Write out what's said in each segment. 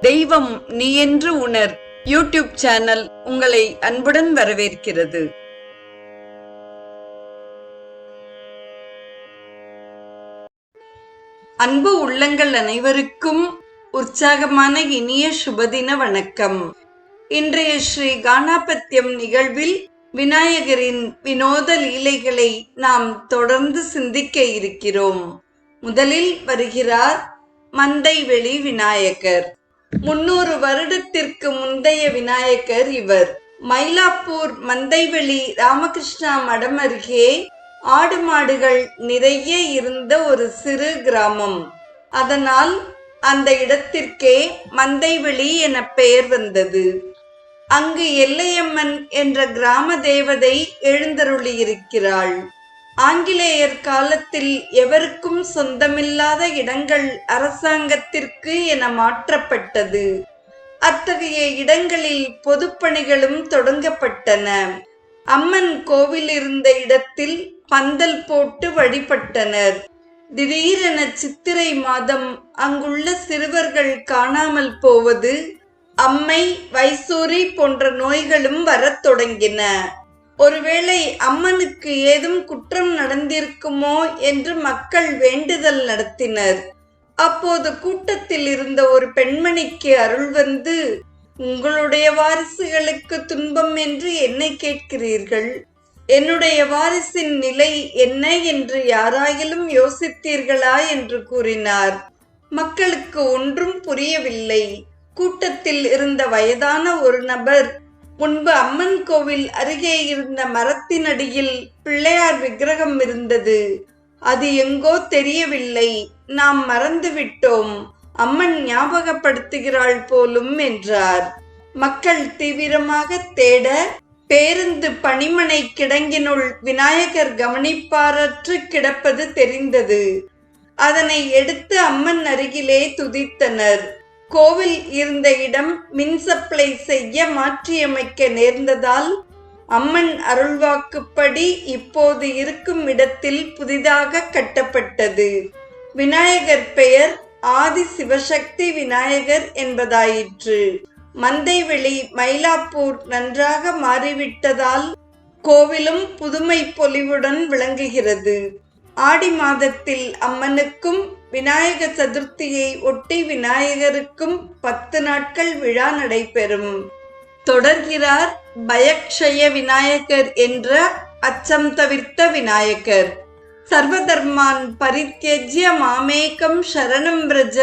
தெய்வம் நீ என்று உணர். யூடியூப் சேனல் உங்களை அன்புடன் வரவேற்கிறது. அன்பு உள்ளங்கள் அனைவருக்கும் உற்சாகமான இனிய சுபதின வணக்கம். இன்றைய ஸ்ரீ கானாபத்தியம் நிகழ்வில் விநாயகரின் வினோத லீலைகளை நாம் தொடர்ந்து சிந்திக்க இருக்கிறோம். முதலில் வருகிறார் மந்தைவெளி விநாயகர். முன்னூறு வருடத்திற்கு முந்தைய விநாயகர் இவர். மயிலாப்பூர் மந்தைவெளி ராமகிருஷ்ணா மடம் அருகே ஆடு மாடுகள் நிறைய இருந்த ஒரு சிறு கிராமம். அதனால் அந்த இடத்திற்கே மந்தைவெளி என பெயர் வந்தது. அங்கு எல்லையம்மன் என்ற கிராம தேவதை எழுந்தருளியிருக்கிறாள். ஆங்கிலேயர் காலத்தில் எவருக்கும் சொந்தமில்லாத இடங்கள் அரசாங்கத்திற்கு என மாற்றப்பட்டது. அத்தகைய இடங்களில் பொதுப்பணிகளும் தொடங்கப்பட்டன. அம்மன் கோவில் இருந்த இடத்தில் பந்தல் போட்டு வழிபட்டனர். திடீரென சித்திரை மாதம் அங்குள்ள சிறுவர்கள் காணாமல் போவது அம்மை வைசூரி போன்ற நோய்களும் வரத் தொடங்கின. ஒருவேளை அம்மனுக்கு ஏதும் குற்றம் நடந்திருக்குமோ என்று மக்கள் வேண்டுதல் நடத்தினர். அப்போது கூட்டத்தில் இருந்த ஒரு பெண்மணிக்கு அருள் வந்து உங்களுடைய வாரிசுகளுக்கு துன்பம் என்று என்னை கேட்கிறீர்கள்? என்னுடைய வாரிசின் நிலை என்ன என்று யாராயிலும் யோசித்தீர்களா? என்று கூறினார். மக்களுக்கு ஒன்றும் புரியவில்லை. கூட்டத்தில் இருந்த வயதான ஒரு நபர் முன்பு அம்மன் கோவில் அருகே இருந்த மரத்தினடியில் பிள்ளையார் விக்கிரகம் இருந்தது. அது எங்கோ தெரியவில்லை. நாம் மறந்துவிட்டோம் அம்மன் ஞாபகப்படுத்துகிறாள் போலும் என்றார். மக்கள் தீவிரமாக தேட பேருந்து பணிமனை கிடங்கினுள் விநாயகர் கவனிப்பாரற்று கிடப்பது தெரிந்தது. அதனை எடுத்து அம்மன் அருகிலே துதித்தனர். கோவில் இருந்த இடம் மின் சப்ளை செய்ய மாற்றியமைக்க நேர்ந்ததால் அம்மன் அருள்வாக்குப்படி இப்போது இருக்கும் இடத்தில் புதிதாக கட்டப்பட்டது. விநாயகர் பெயர் ஆதி சிவசக்தி விநாயகர் என்பதாயிற்று. மந்தைவெளி மயிலாப்பூர் நன்றாக மாறிவிட்டதால் கோவிலும் புதுமை பொலிவுடன் விளங்குகிறது. ஆடி மாதத்தில் அம்மனுக்கும் விநாயக சதுர்த்தியை ஒட்டி விநாயகருக்கும் பத்து நாட்கள் விழா நடைபெறும். தொடர்கிறார் பயக்ஷய விநாயகர் என்ற அச்சம் தவிர்த்த விநாயகர். சர்வதர்மான் பரித்தியஜ்ய மாமேகம் சரணம் பிரஜ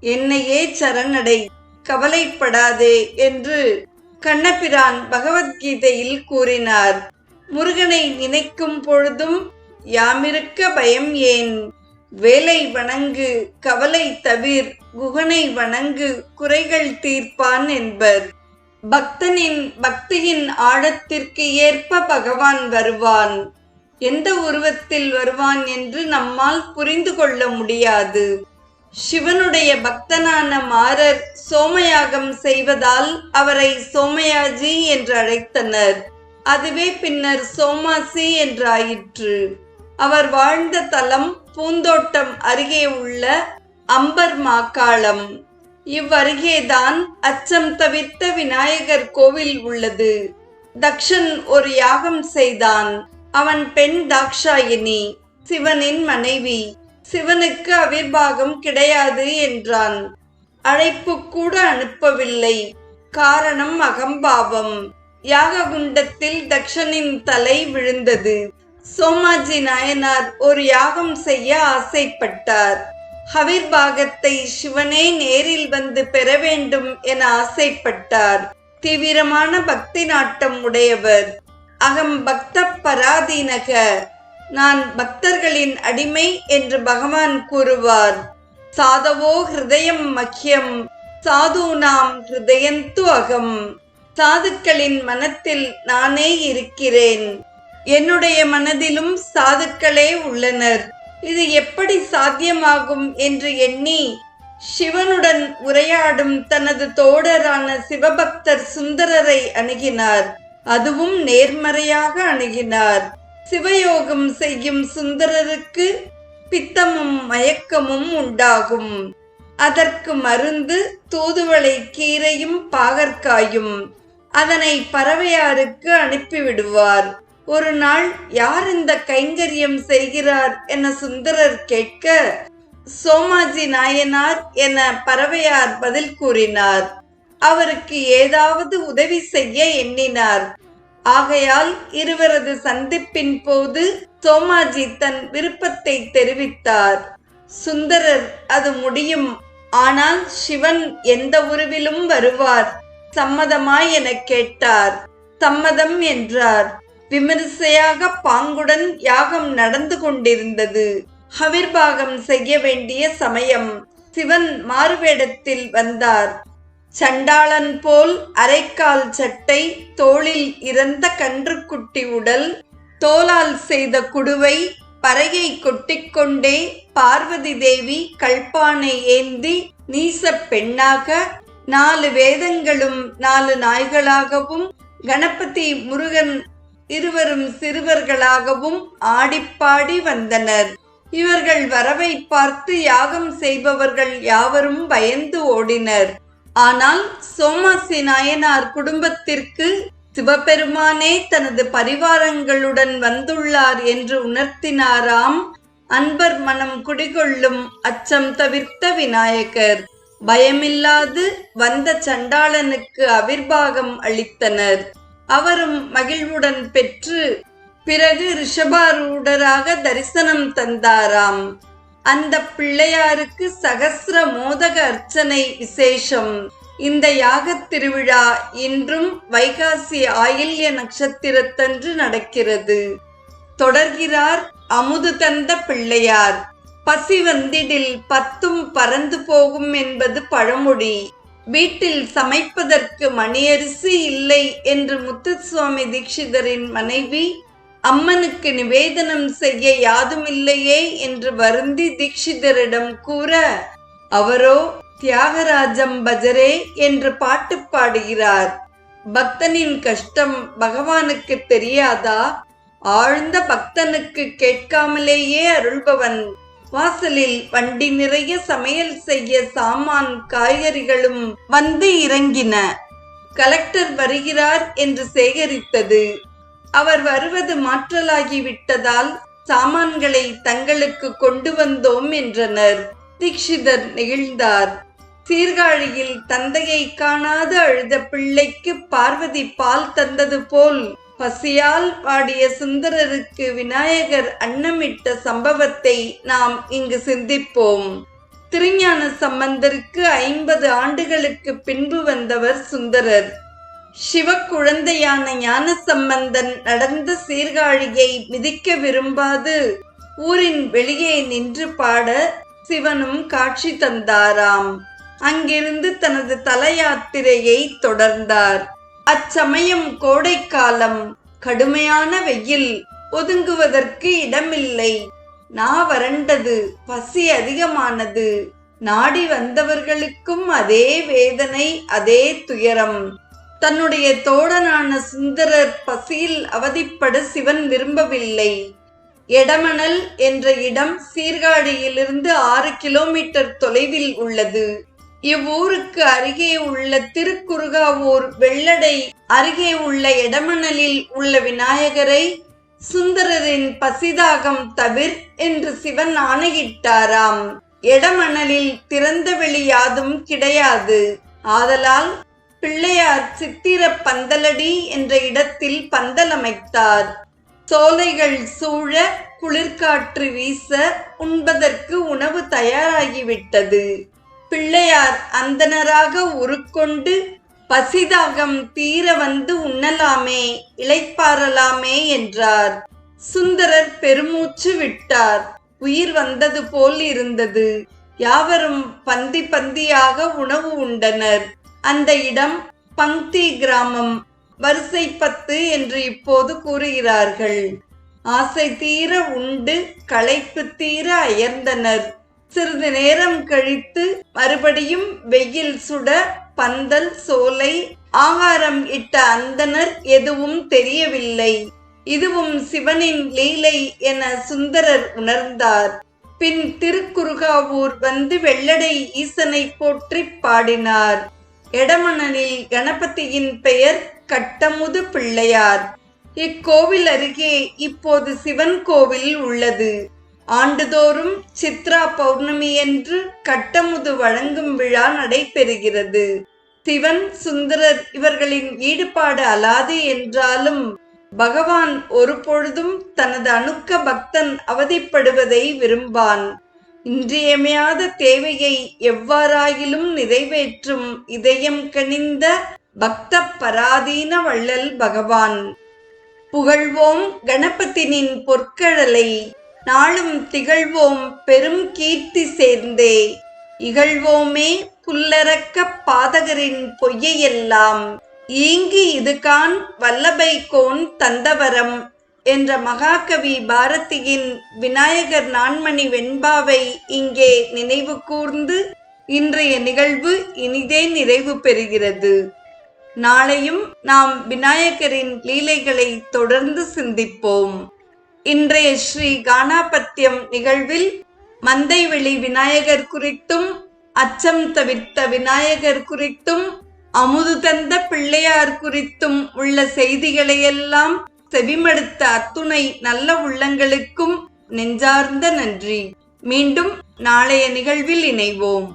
என்னையே சரணடை கவலைப்படாதே என்று கண்ணபிரான் பகவத்கீதையில் கூறினார். முருகனை நினைக்கும் பொழுதும் யாமிருக்க பயம் ஏன்? வேலை வணங்கு கவலை தவிர் குகனை வணங்கு குறைகள் தீர்ப்பான் என்பர். பக்தனின் பக்தியின் ஆழத்திற்கு ஏற்ப பகவான் வருவான். எந்த உருவத்தில் வருவான் என்று நம்மால் புரிந்து கொள்ள முடியாது. சிவனுடைய பக்தனான மாரர் சோமயாகம் செய்வதால் அவரை சோமயாஜி என்று அழைத்தனர் அதுவே பின்னர் சோமாசி என்றாயிற்று. அவர் வாழ்ந்த தலம் பூந்தோட்டம் அருகே உள்ள அம்பர் மாக்காளம். இவ்வருகேதான் அச்சம் தவிர்த்த விநாயகர் கோவில் உள்ளது. தக்ஷன் ஒரு யாகம் செய்தான். அவன் பெண் தாக்ஷாயினி சிவனின் மனைவி. சிவனுக்கு அவிர்வாகம் கிடையாது என்றான். அழைப்பு கூட அனுப்பவில்லை. காரணம் அகம்பாவம். யாககுண்டத்தில் தக்ஷனின் தலை விழுந்தது. சோமாஜி நாயனார் ஒரு யாகம் செய்ய ஆசைப்பட்டார். ஹவிர்பாகத்தை சிவனே நேரில் வந்து பெற வேண்டும் என ஆசைப்பட்டார். தீவிரமான பக்தி நாட்டம் உடையவர். அகம் பக்த பராதீனக. நான் பக்தர்களின் அடிமை என்று பகவான் கூறுவார். சாதவோ ஹிருதயம் மக்கியம் சாதுனாம் ஹிருதயந்து அகம். சாதுக்களின் மனத்தில் நானே இருக்கிறேன். என்னுடைய மனதிலும் சாதுக்களே உள்ளனர். இது எப்படி சாத்தியமாகும் என்று எண்ணி சிவனுடன் உரையாடும் தனது தோடரான சிவபக்தர் சுந்தரரை அணுகினார். அதுவும் நேர்மறையாக அணுகினார். சிவயோகம் செய்யும் சுந்தரருக்கு பித்தமும் மயக்கமும் உண்டாகும். அதற்கு மருந்து தூதுவளை கீரையும் பாகற்காயும் அதனை பறவையாருக்கு அனுப்பிவிடுவார். ஒரு நாள் யார் இந்த கைங்கரியம் செய்கிறார் என சுந்தரர் கேட்க சோமாஜி நாயனார் என பறவையார் பதில் கூறினார். அவருக்கு ஏதாவது உதவி செய்ய எண்ணினார். ஆகையால் இருவரது சந்திப்பின் போது சோமாஜி தன் விருப்பத்தை தெரிவித்தார். சுந்தரர் அது முடியும். ஆனால் சிவன் எந்த உருவிலும் வருவார். சம்மதமாய் என கேட்டார். சம்மதம் என்றார். விமரிசையாக பாங்குடன் யாகம் நடந்து கொண்டிருந்தது. ஹவிர்பாகம் செய்ய வேண்டிய சமயம் சிவன் மாறுவேடத்தில் வந்தார். சண்டாளன் போல் அரைக்கால் சட்டை தோளில் இறந்த கன்றுக்குட்டி உடல் தோலால் செய்த குடுவை பறையை கொட்டிக்கொண்டே பார்வதி தேவி கல்பானை ஏந்தி நீச பெண்ணாக நாலு வேதங்களும் நாலு நாய்களாகவும் கணபதி முருகன் இருவரும் சிறுவர்களாகவும் ஆடிப்பாடி வந்தனர். இவர்கள் வரவை பார்த்து யாகம் செய்பவர்கள் யாவரும் பயந்து ஓடினர். ஆனால் சோமாசி நாயனார் குடும்பத்திற்கு சிவபெருமானே தனது பரிவாரங்களுடன் வந்துள்ளார் என்று உணர்த்தினாராம். அன்பர் மனம் குடிகொள்ளும் அச்சம் தவிர்த்த விநாயகர். பயமில்லாது வந்த சண்டாளனுக்கு அவிர்வாகம் அளித்தனர். அவரும் மகிழ்வுடன் பெற்று பிறகு ரிஷபாரூடராக தரிசனம் தந்தாராம். அந்த பிள்ளையாருக்கு சகசிர மோதக அர்ச்சனை விசேஷம். இந்த யாகத் திருவிழா இன்றும் வைகாசி ஆயில்ய நட்சத்திரத்தன்று நடக்கிறது. தொடர்கிறார் அமுது தந்த பிள்ளையார். பசி வந்திடில் பத்தும் பறந்து போகும் என்பது பழமொழி. வீட்டில் சமைப்பதற்கு மணியரிசி இல்லை என்று முத்துசுவாமி தீட்சிதரின் மனைவி அம்மனுக்கு நிவேதனம் செய்ய யாதுமில்லையே என்று வருந்தி தீட்சிதரிடம் கூற அவரோ தியாகராஜம் பஜரே என்று பாட்டு பாடுகிறார். பக்தனின் கஷ்டம் பகவானுக்கு தெரியாதா? ஆழ்ந்த பக்தனுக்கு கேட்காமலேயே அருள்பவன் வாசலில் வண்டி நிறைய சமையல் செய்ய சாமான் காய்கறிகளும் வந்து இறங்கின. கலெக்டர் வருகிறார் என்று சேகரித்தது. அவர் வருவது மாற்றலாகிவிட்டதால் சாமான்களை தங்களுக்கு கொண்டு வந்தோம் என்றனர். தீக்ஷிதர் நெகிழ்ந்தார். சீர்காழியில் தந்தையை காணாது அழுத பிள்ளைக்கு பார்வதி பால் தந்தது போல் பசியால் பாடிய சுந்தரருக்கு விநாயகர் அன்னமிட்ட சம்பவத்தை நாம் இங்கு சிந்திப்போம். திருஞான சம்பந்தருக்கு ஐம்பது ஆண்டுகளுக்கு பின்பு வந்தவர் சுந்தரர். சிவ குழந்தையான ஞான சம்பந்தன் நடந்த சீர்காழியை மிதிக்க விரும்பாது. ஊரின் வெளியே நின்று பாட சிவனும் காட்சி தந்தாராம். அங்கிருந்து தனது தல யாத்திரையை தொடர்ந்தார். அச்சமயம் கோடைக்காலம் கடுமையான வெயில் ஒதுங்குவதற்கு இடமில்லை. நா வறண்டது பசி அதிகமானது. நாடி வந்தவர்களுக்கும் அதே வேதனை அதே துயரம். தன்னுடைய தோழனான சுந்தரர் பசியில் அவதிப்பட சிவன் விரும்பவில்லை. எடமணல் என்ற இடம் சீர்காழியிலிருந்து ஆறு கிலோமீட்டர் தொலைவில் உள்ளது. இவ்வூருக்கு அருகே உள்ள திருக்குறுகாவூர் வெள்ளடை அருகே உள்ள எடமணலில் உள்ள விநாயகரை சுந்தரரின் பசிதாகம் தவிர் என்று சிவன் ஆணையிட்டாராம். எடமணலில் திறந்த வெளி யாதும் கிடையாது. ஆதலால் பிள்ளையார் சித்திர பந்தலடி என்ற இடத்தில் பந்தல் அமைத்தார் சோலைகள் சூழ குளிர்காற்று வீச உண்பதற்கு உணவு தயாராகிவிட்டது. பிள்ளையார் அந்தனராக உருக்கொண்டு பசிதாகம் தீர வந்து உண்ணலாமே இளைப்பாறலாமே என்றார். சுந்தரர் பெருமூச்சு விட்டார். உயிர் வந்தது போல் இருந்தது. யாவரும் பந்தி பந்தியாக உணவு உண்டனர். அந்த இடம் பங்க்தி கிராமம். வரிசை பத்து என்று இப்போது கூறுகிறார்கள். ஆசை தீர உண்டு களைப்பு தீர அயர்ந்தனர். சிறிது நேரம் கழித்து மறுபடியும் வெயில் சுட பந்தல் சோலை ஆகாரம் இட்ட அந்தனர் எதுவும் தெரியவில்லை. இதுவும் சிவனின் லீலை என சுந்தரர் உணர்ந்தார். பின் திருக்குறுகாவூர் வந்து வெள்ளடை ஈசனை போற்றி பாடினார். எடமணனில் கணபதியின் பெயர் கட்டமுது பிள்ளையார். இக்கோவில் அருகே இப்போது சிவன் கோவில் உள்ளது. ஆண்டுதோறும் சித்ரா பௌர்ணமியன்று கட்டமுது வழங்கும் விழா நடைபெறுகிறது. சிவன் சுந்தரர் இவர்களின் ஈடுபாடு அலாது என்றாலும் பகவான் ஒரு பொழுதும் தனது அணுக்க பக்தன் அவதிப்படுவதை விரும்பான். இன்றியமையாத தேவையை எவ்வாறாயிலும் நிறைவேற்றும் இதயம் கனிந்த பக்த பராதீன வள்ளல் பகவான். புகழ்வோம் கணபதினின் பொற்கழலை. நாளும் திகழ்வோம் பெரும் கீர்த்தி சேர்ந்தே. இகழ்வோமே புல்லறக்க பாதகரின் பொய்யையெல்லாம் ஈங்கி இதுகான் வல்லபை கோன் தந்தவரம் என்ற மகாகவி பாரதியின் விநாயகர் நான்மணி வெண்பாவை இங்கே நினைவு கூர்ந்து இன்றைய நிகழ்வு இனிதே நிறைவு பெறுகிறது. நாளையும் நாம் விநாயகரின் லீலைகளை தொடர்ந்து சிந்திப்போம். இன்றைய ஸ்ரீ கானாபத்தியம் நிகழ்வில் மந்தைவெளி விநாயகர் குறித்தும் அச்சம் தவிர்த்த விநாயகர் குறித்தும் அமுது தந்த பிள்ளையார் குறித்தும் உள்ள செய்திகளையெல்லாம் செவிமடுத்த அத்துணை நல்ல உள்ளங்களுக்கும் நெஞ்சார்ந்த நன்றி. மீண்டும் நாளைய நிகழ்வில் இணைவோம்.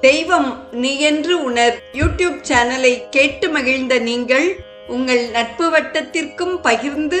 தெய்வம் நீ என்று உணர் யூடியூப் சேனலை கேட்டு மகிழ்ந்த நீங்கள் உங்கள் நட்பு வட்டத்திற்கும் பகிர்ந்து